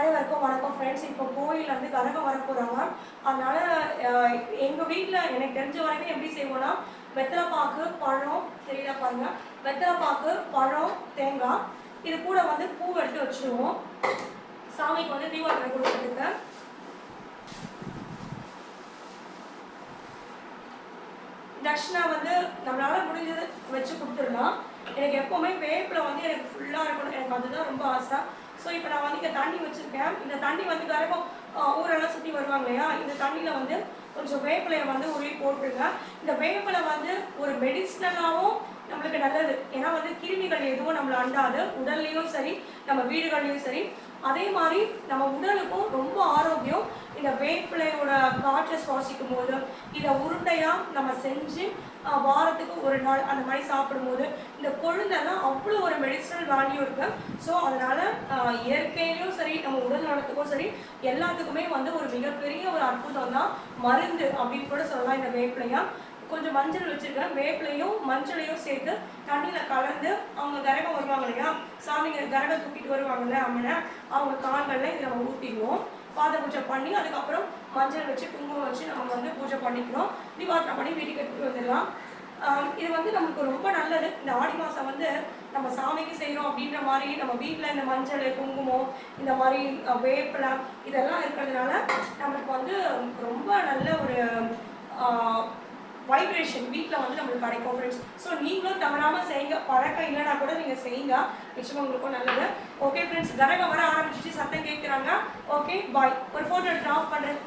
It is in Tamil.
அனைவருக்கும் வணக்கம் ஃப்ரெண்ட்ஸ் இப்போ கோயில் வந்து கரகம் வர போகிறாங்க அதனால எங்கள் வீட்டில் எனக்கு தெரிஞ்ச வரைக்கும் எப்படி செய்வோம்னா வெத்தலைப்பாக்கு பழம் தெரியல பாருங்க. வெத்தலைப்பாக்கு பழம் தேங்காய். இது கூட வந்து பூ எடுத்து வச்சுருவோம். சாமிக்கு வந்து தீபாவளி கொடுக்கறதுக்கு. தட்சிணா வந்து நம்மளால முடிஞ்சது வச்சு கொடுத்துடலாம். எனக்கு எப்போவுமே வேப்பில் வந்து எனக்கு ஃபுல்லாக இருக்கணும். எனக்கு அதுதான் ரொம்ப ஆசை. ஸோ இப்போ நான் வந்து இங்கே தண்ணி வச்சுருக்கேன். இந்த தண்ணி வந்து வரைக்கும் ஊரெல்லாம் சுற்றி வருவாங்க இல்லையா? இந்த தண்ணியில் வந்து கொஞ்சம் வேப்பிலையை வந்து உருவி போட்டுருங்க. இந்த வேப்பிலை வந்து ஒரு மெடிசினலாகவும் நம்மளுக்கு நல்லது. ஏன்னா வந்து கிருமிகள் எதுவும் நம்மளை அண்டாது. உடல்லையும் சரி நம்ம வீடுகள்லையும் சரி. அதே மாதிரி நம்ம உடலுக்கும் ரொம்ப ஆரோக்கியம். காற்றை சுவாசிக்கும் போது இதை உருண்டையாக நம்ம செஞ்சு வாரத்துக்கு ஒரு நாள் அந்த மாதிரி சாப்பிடும்போது இந்த கொழுந்தெல்லாம் அவ்வளோ ஒரு மெடிசனல் வேல்யூ இருக்கு. ஸோ அதனால் ஆஹ், இயற்கையிலையும் சரி நம்ம உடல் நலத்துக்கும் சரி எல்லாத்துக்குமே வந்து ஒரு மிகப்பெரிய ஒரு அற்புதம் தான் மருந்து அப்படின்னு கூட சொல்லலாம் இந்த வேப்பிலையா. கொஞ்சம் மஞ்சள் வச்சுருக்கேன். வேப்பிலையும் மஞ்சளையும் சேர்த்து தண்ணியில் கலந்து அவங்க கரகம் வருவாங்க இல்லையா? சாமிங்க கரகம் தூக்கிட்டு வருவாங்கல்ல அம்மனை அவங்க கால்களில் இதை நம்ம ஊற்றிடுவோம் பாத பூஜை பண்ணி அதுக்கப்புறம் மஞ்சள் வச்சு குங்குமம் வச்சு நம்ம வந்து பூஜை பண்ணிக்கிறோம். தீபாவளி பண்ணி வீட்டுக்கு எடுத்துட்டு வந்துடலாம். இது வந்து நமக்கு ரொம்ப நல்லது. இந்த ஆடி மாதம் வந்து நம்ம சாமிக்கு செய்கிறோம் அப்படின்ற மாதிரி நம்ம வீட்டில் இந்த மஞ்சள் குங்குமம் இந்த மாதிரி வேப்பிலை இதெல்லாம் இருக்கிறதுனால நம்மளுக்கு வந்து ரொம்ப நல்ல ஒரு வைப்ரேஷன் வீட்டில் வந்து நம்மளுக்கு கிடைக்கும் ஃப்ரெண்ட்ஸ் ஸோ நீங்களும் தவறாமல் செய்யுங்க. பழக்கம் இல்லைனா கூட நீங்கள் செய்யுங்க. நிச்சயமாக உங்களுக்கும் நல்லது. ஓகே ஃப்ரெண்ட்ஸ் கரகம் வர ஆரம்பிச்சிட்டு சத்தம் கேட்குறாங்க ஓகே பாய் ஒரு ஃபோட்டோ எடுத்து ஆஃப் பண்ணுறேன்